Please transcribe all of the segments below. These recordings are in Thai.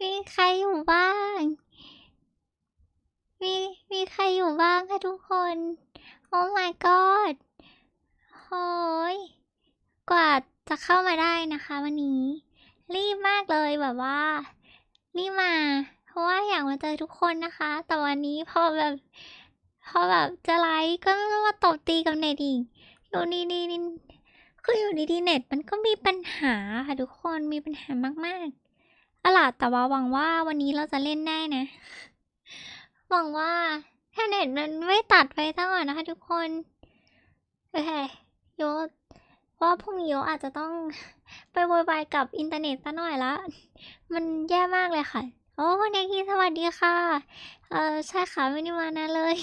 มีใครอยู่บ้าง มีมีใครอยู่บ้างคะทุกคน โอ้ my god โอ้ยกว่าจะเข้ามาได้นะคะวันนี้ รีบมากเลยแบบว่า รีบมา เพราะว่าอยากมาเจอทุกคนนะคะ แต่วันนี้พอแบบพอแบบจะไลฟ์ก็มาตบตีกับเน็ตอีกอยู่ดีดีๆนี่ คืออยู่ดีๆเน็ตมันก็มีปัญหาค่ะทุกคนมีปัญหามากๆอะล่ะแต่ว่าหวังว่าวันนี้เราจะเล่นได้นะ หวังว่าถ้าเน็ตมันไม่ตัดไปซะก่อนนะคะ ทุกคน โอเคโยว่าพรุ่งนี้โยอาจจะต้องไปโวยวายกับอินเทอร์เน็ตซะหน่อยละ มันแย่มากเลยค่ะ โอ้เอคีสวัสดีค่ะ เออใช่ค่ะไม่ได้มานานเลย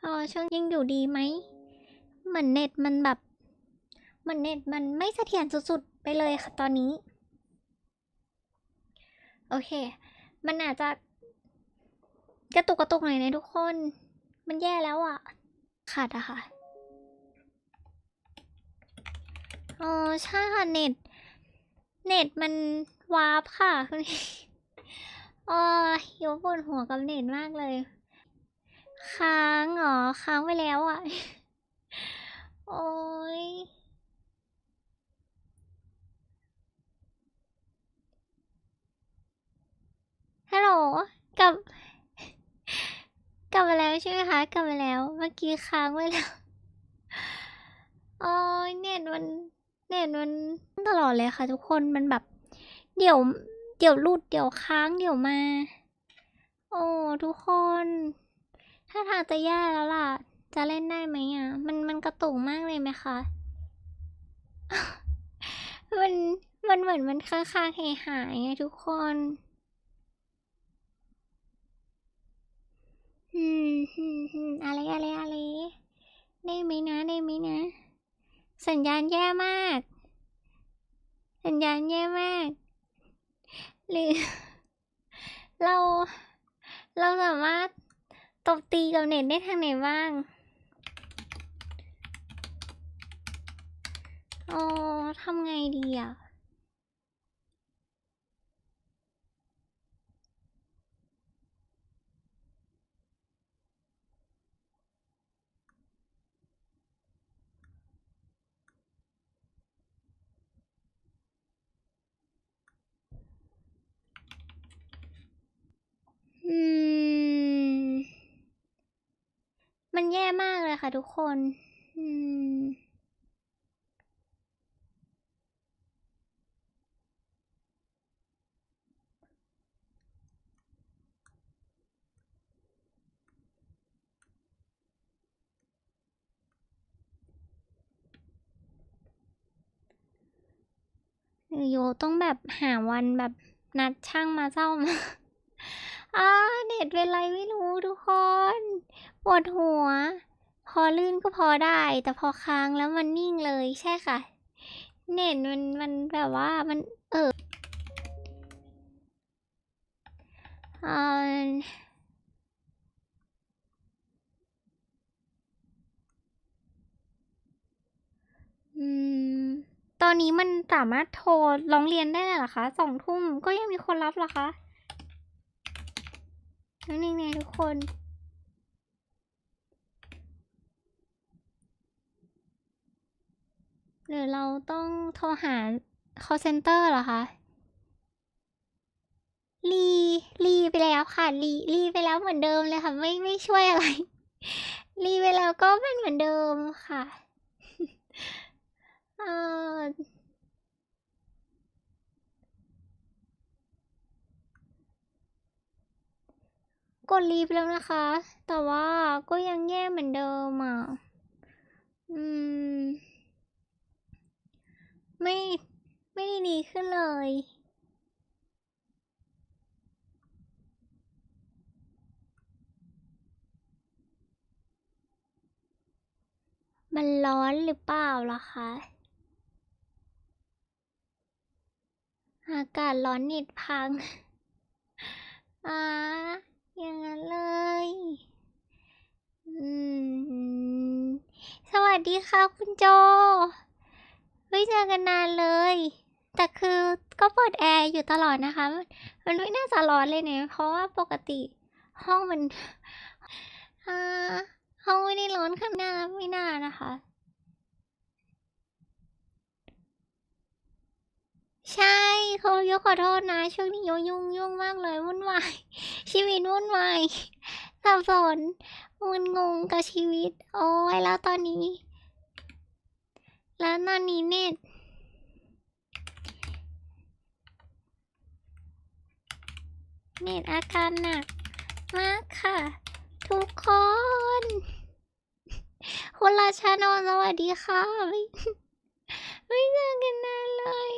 เออช่วงยังอยู่ดีไหม เหมือนเน็ตมันแบบ มือนเน็ตมันไม่เสถียรสุดๆ ไปเลยค่ะตอนนี้ โอเค มันอาจจะกระตุกกระตุกหน่อยนะทุกคน มันแย่แล้วอะ่ะ ขาดอะค่ะอ๋อใช่ค่ะเน็ต เน็ตมันวาร์ปค่ะคุณอ๋อโยปวดหัวกับเน็ตมากเลย ค้างเหรอค้างไปแล้วอะ่ะ โอ้ย ฮัลโหลกลับ กลับมาแล้วใช่ไหมคะกลับมาแล้ว เมื่อกี้ค้างไว้แล้วโอ้ยเน็ตมันเน็ตมันตลอดเลยค่ะ ทุกคนมันแบบ เดี๋ยว เดี๋ยวหลุดเดี๋ยวค้างเดี๋ยวมา โอ้ทุกคน ถ้าทางจะแย่แล้วล่ะ จะเล่นได้ไหมอะ มันมันกระตุกมากเลยไหมคะมันมันเหมือนมันค้างๆหายหายไงทุกคน อืมอืมอืมอะไรอะไรอะไรได้ไหมนะได้ไหมนะ สัญญาณแย่มาก สัญญาณแย่มาก หรือ เรา เราสามารถตบตีกับเน็ตได้ทางไหนบ้างอ๋อทำไงดีอะ อืม มันแย่มากเลยค่ะทุกคน อืมหรือโยต้องแบบหาวันแบบนัดช่างมาซ่อม อ่าเน็ตเป็นไรไม่รู้ทุกคนปวดหัว พอลื่นก็พอได้ แต่พอค้างแล้วมันนิ่งเลยใช่ค่ะ เน็ตมันมันแบบว่ามันเอออ่าอืมตอนนี้มันสามารถโทรร้องเรียนได้เลยเหรอคะ สองทุ่มก็ยังมีคนรับเหรอคะ นั่นเองไงทุกคน หรือเราต้องโทรหา call center เหรอคะรีรีไปแล้วค่ะรีรีไปแล้วเหมือนเดิมเลยค่ะ ไม่ไม่ช่วยอะไรรีไปแล้วก็เป็นเหมือนเดิมค่ะ เออ กดรีไปแล้วนะคะ แต่ว่าก็ยังแย่เหมือนเดิมอะ อืม ไม่ไม่ได้ดีขึ้นเลยมันร้อนหรือเปล่าล่ะคะ อากาศร้อนน็ตพัง อ่า อย่างนั้นเลย อืม สวัสดีค่ะคุณโจ ไม่เจอกันนานเลย แต่คือก็เปิดแอร์อยู่ตลอดนะคะ มันมันไม่น่าจะร้อนเลยเนี่ยเพราะว่าปกติห้องมันอ่าห้องไม่ได้ร้อนขนาดไม่น่านะคะ ใช่เขาโยขอโทษนะ ช่วงนี้โยยุ่งยุ่งมากเลยวุ่นวายชีวิตวุ่นวายสับสนมึนงงกับชีวิต โอ้ยแล้วตอนนี้ แล้วตอนนี้เน็ตเน็ตอาการหนักมากค่ะ ทุกคนคุณราชานนสวัสดีค่ะ ไม่ไม่เจอกันนานเลย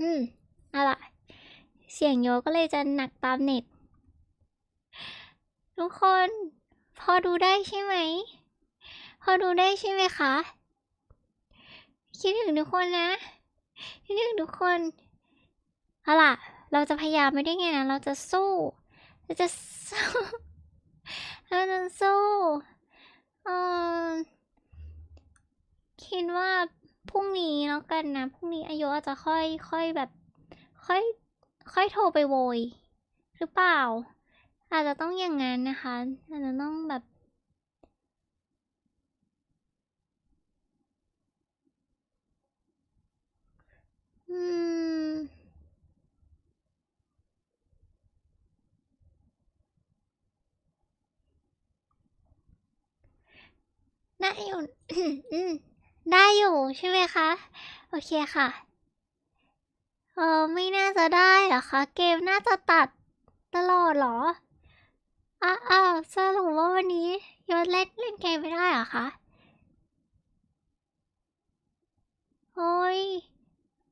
อืมเอาล่ะ เสียงโยก็เลยจะหนักตามเน็ต ทุกคน พอดูได้ใช่ไหม พอดูได้ใช่ไหมคะ คิดถึงทุกคนนะ คิดถึงทุกคนเอาล่ะ เราจะพยายามไม่ได้ไงนะ เราจะสู้ เราจะสู้ เราจะสู้เออคิดว่าพรุ่ง นี้แล้วกันนะ พรุ่งนี้อายุอาจจะค่อยค่อยแบบ ค่อย ค่อยโทรไปโวย หรือเปล่า อาจจะต้องอย่างนั้นนะคะ อาจจะต้องแบบอืมได้อยู่อืม ได้อยู่ใช่ไหมคะ โอเคค่ะ เออไม่น่าจะได้เหรอคะ เกมน่าจะตัดตลอดเหรอ อ้าอ้าวสรุปว่าวันนี้ยศเล่นเล่นเกมไม่ได้เหรอคะ โอ้ย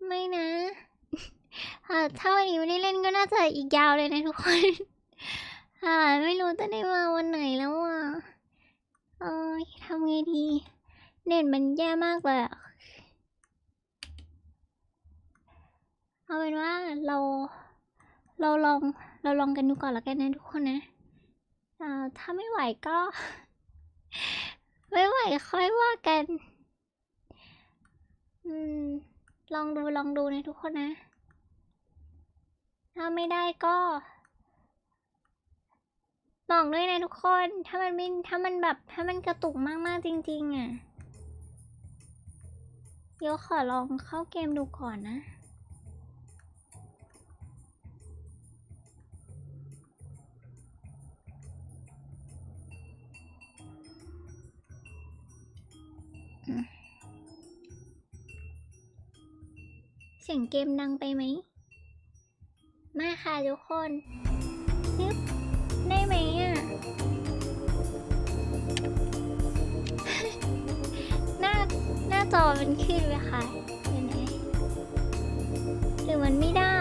ไม่นะอ่อถ้าวันนี้ไม่ได้เล่นก็น่าจะอีกยาวเลยนะทุกคนอ่าไม่รู้จะได้มาวันไหนแล้วอะ เอ้ยทำไงดี เน็ตมันแย่มากเลยอะเอาเป็นว่าเรา เราลอง เราลองกันดูก่อนล้วกันนะทุกคนนะถ้าไม่ไหวก็ ไม่ไหวค่อยว่ากันอืมลองดูลองดูนะทุกคนนะ ถ้าไม่ได้ก็บอกด้วยนะทุกคน ถ้ามันไม่ถ้ามันแบบ ถ้ามันกระตุกมากๆจริง ๆ อะ เดี๋ยวขอลองเข้าเกมดูก่อนนะ เสียงเกมดังไปไหม มาค่ะทุกคนนึบได้ไหมอะ จอมันขึ้นไหมคะเห็นไหมหรือมันไม่ได้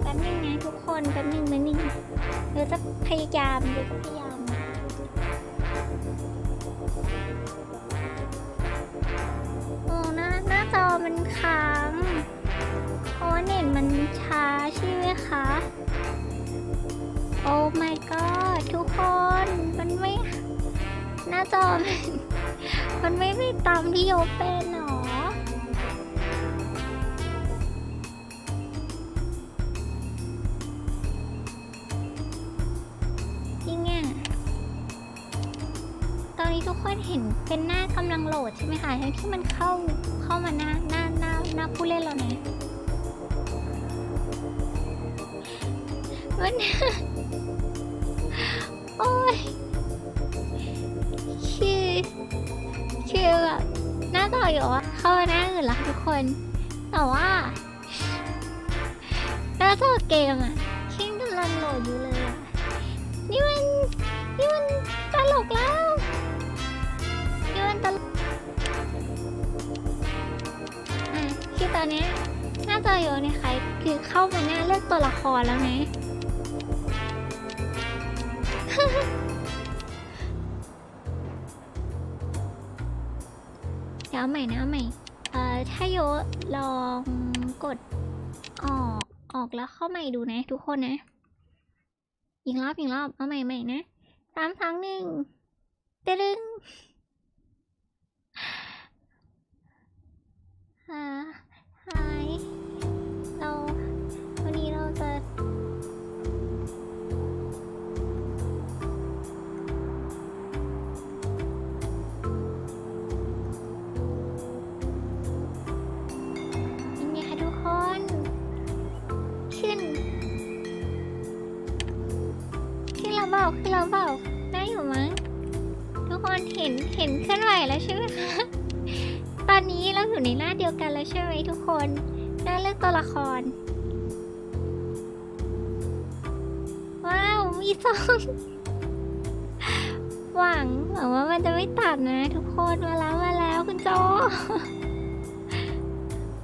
แป๊บนึงนะทุกคนแป๊บนึงแป๊บนึงเดี๋ยวจะพยายามเดี๋ยวจะพยายาม โอ้หน้าหน้าจอมันค้างเพราะว่าเน็ตมันช้าใช่ไหมคะ โอ้ my god ทุกคนมันไม่หน้าจอมัน มันไม่ไปตามที่โยเป็นหรอ จริงอะ ตอนนี้ทุกคนเห็นเป็นหน้ากำลังโหลดใช่ไหมคะทั้งที่มันเข้าเข้ามาหน้าหน้าหน้าหน้าผู้เล่นแล้วนะมันโอ้ย คือแบบหน้าต่ออยู่ว่าเข้าหน้าอื่นละทุกคน แต่ว่าหน้าต่อเกมอะชิงกำลังโหลดอยู่เลยอะนี่มันนี่มันตลกแล้วนี่มันตลกอะคือตอนนี้หน้าจออยู่ในใครคือเข้ามาหน้าเลือกตัวละครแล้วนะ แล้วเอาใหม่นะเอาใหม่เอ่อถ้าโยลองกดออกออกแล้วเข้าใหม่ดูนะ ทุกคนนะ อีกรอบอีกรอบเอาใหม่ใหม่นะสามทั้งหนึ่งเตึ้งอ่า เปล่าขึ้นแล้วเปล่าได้อยู่มั้งทุกคนเห็นเห็นเคลื่อนไหวแล้วใช่ไหมคะตอนนี้เราอยู่ในหน้าเดียวกันแล้วใช่ไหมทุกคนหน้าเลือกตัวละคร ว้าวมีซองหวังหวังว่ามันจะไม่ตัดนะ ทุกคนมาแล้วมาแล้วคุณโจ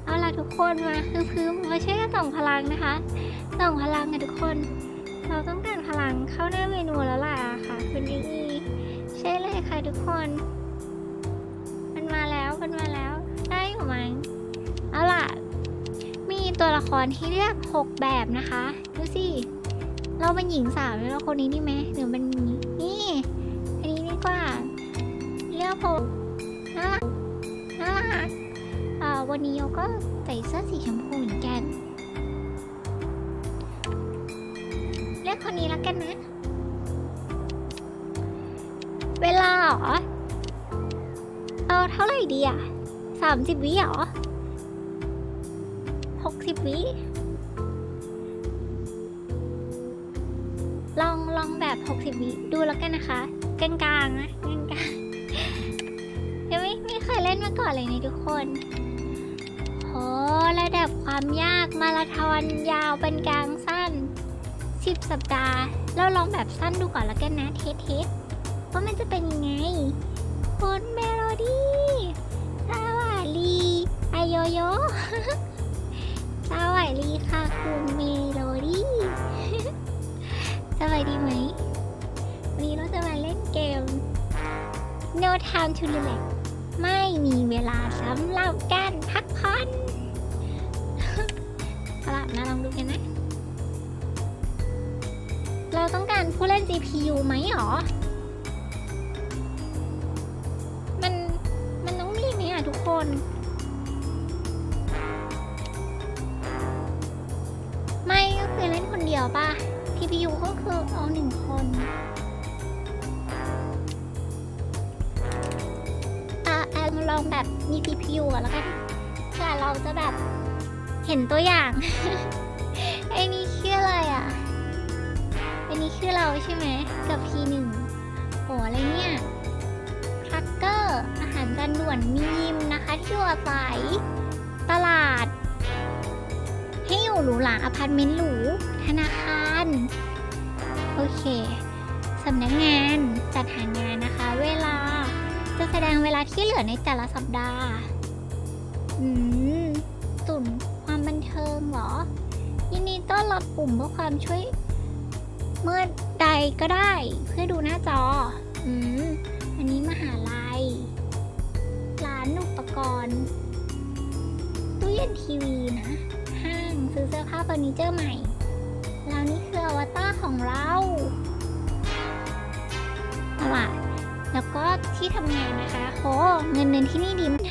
เอาล่ะทุกคนมาคือพื้นมาช่วยกันส่งพลังนะคะส่งพลังกันทุกคน เราต้องการ ลังเข้าหน้าเมนูแล้วล่ะค่ะ คุณอีใช่เลยค่ะทุกคน มันมาแล้วมันมาแล้วได้อยู่มั้งเอาล่ะ มีตัวละครที่เลือกหกแบบนะคะดูสิเราเป็นหญิงสาวแล้วคนนี้ดีไหมหรือเป็นนี่อันนี้ดีกว่าเลือกผมน่ารักน่ารักอ่าวันนี้โยก็ใส่เสื้อสีชมพูเหมือนกัน เลือกคนนี้แล้วกันนะ เวลาเหรอ เอาเท่าไหร่ดีอะสามสิบวิเหรอหกสิบวิลองลองแบบหกสิบวิดูแล้วกันนะคะกลางๆนะกลางๆยังไม่ไม่เคยเล่นมาก่อนเลยนี่ทุกคนโหระดับความยากมาราธอนยาวเป็นกลางส 10 สัปดาห์ เราลองแบบสั้นดูก่อนแล้วกันนะเทสเทสว่ามันจะเป็นยังไงคุณเมโลดี้สวัสดีอายโยโยสวัสดีค่ะคุณเมโลดี้สวัสดีไหม วันนี้เราจะมาเล่นเกม No Time to Relax ไม่มีเวลาสำหรับการพักผ่อนเอาล่ะมาลองดูกันนะ เราต้องการผู้เล่น GPU ไหมหรอ มัน มันต้องมีไหมอะทุกคน ไม่ก็คือเล่นคนเดียวป่ะ TPU ก็คือเอาหนึ่งคนอะแอมลองแบบมี TPU อะแล้วกันเผื่อเราจะแบบเห็นตัวอย่าง นี่ชื่อเราใช่ไหม กับ P1 โหอะไรเนี่ยครักเกอร์อาหารจานด่วนมียิมนะคะที่อยู่อาศัยตลาด ให้อยู่หรูหราอพาร์ตเมนต์หรู ธนาคาร โอเคสำนักงานจัดหางานนะคะ เวลาจะแสดงเวลาที่เหลือในแต่ละสัปดาห์ อืมตุ่นความบันเทิงเหรอ ยินดีต้อนรับปุ่มเพื่อความช่วย เมื่อใดก็ได้ เพื่อดูหน้าจอ อืม อันนี้มหาลัย ร้านอุปกรณ์ ตู้เย็นทีวีนะ ห้างซื้อเสื้อผ้าเฟอร์นิเจอร์ใหม่แล้วนี่คืออวตารของเราเอาล่ะแล้วก็ที่ทำงานนะคะโหเงินเดือนที่นี่ดีมาก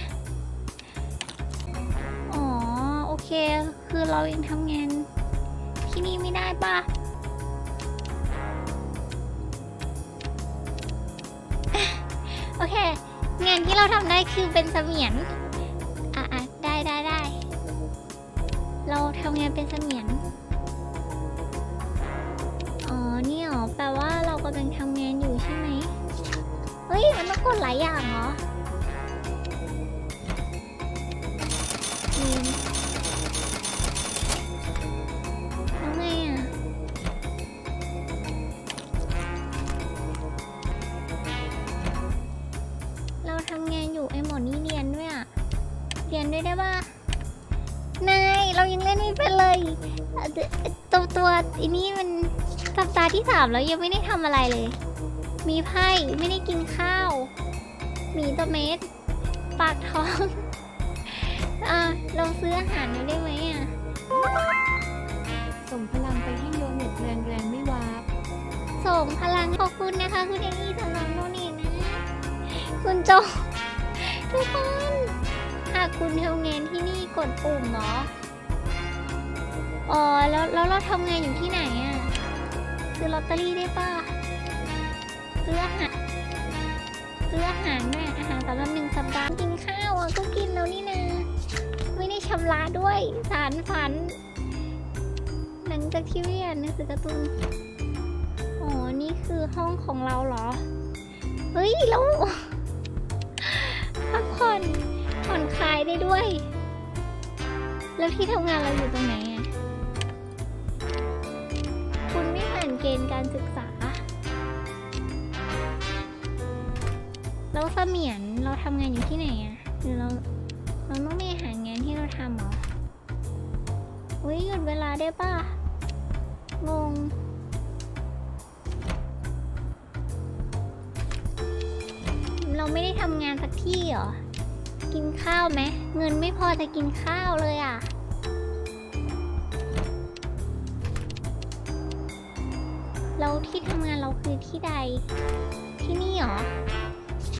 อ๋อ โอเค คือเรายังทำงานที่นี่ไม่ได้ปะ โอเค งานที่เราทำได้คือเป็นเสมียน อะอะได้ได้ได้ เราทำงานเป็นเสมียน อ๋อ นี่หรอ แปลว่าเรากำลังทำงานอยู่ใช่ไหม เฮ้ย มันต้องกดหลายอย่างเหรอ ทำงานอยู่ไอหมดนี่เรียนด้วยอะเรียนด้วยได้ป่ะนายเรายังเล่นไม่เป็นเลยเอ่อตัวตัวอันนี้มันสัปดาห์ที่สามแล้วยังไม่ได้ทำอะไรเลย มีไพ่ไม่ได้กินข้าวหมีตัวเม็ดปากท้อง อะเราซื้ออาหารหน่อยได้ไหมอะ ส่งพลังไปให้โยเน็ตแรงแรงๆไม่วาบส่งพลังขอบคุณนะคะ คุณเอมี่สำหรับโนเนทนะ คุณโจ ทุกคน หากคุณทำงานที่นี่กดปุ่มเหรอ อ๋อ แล้วแล้วเราทำงานอยู่ที่ไหนอะซื้อลอตเตอรี่ได้ป่ะซื้ออาหารซื้ออาหารน่อาหารสำหรับหนึ่งสัปดาห์กินข้าวอะก็กินแล้วนี่นะไม่ได้ชำระด้วยสารฝัน หลังจากที่เรียนหนังสือการ์ตูนอ๋อ นี่คือห้องของเราเหรอ เฮ้ยแล้ว นผ่อนคลายได้ด้วย แล้วที่ทำงานเราอยู่ตรงไหนอะ คุณไม่ผ่านเกณฑ์การศึกษา แล้วเสมียนเราทำงานอยู่ที่ไหนอะ หรือเราเราต้องมีหางานที่เราทำเหรออุ้ยหยุดเวลาได้ป่ะ งงเราไม่ได้ทำงานสักที่เหรอ กินข้าวไหมเงินไม่พอจะกินข้าวเลยอะ เราที่ทำงานเราคือที่ใด ที่นี่หรอ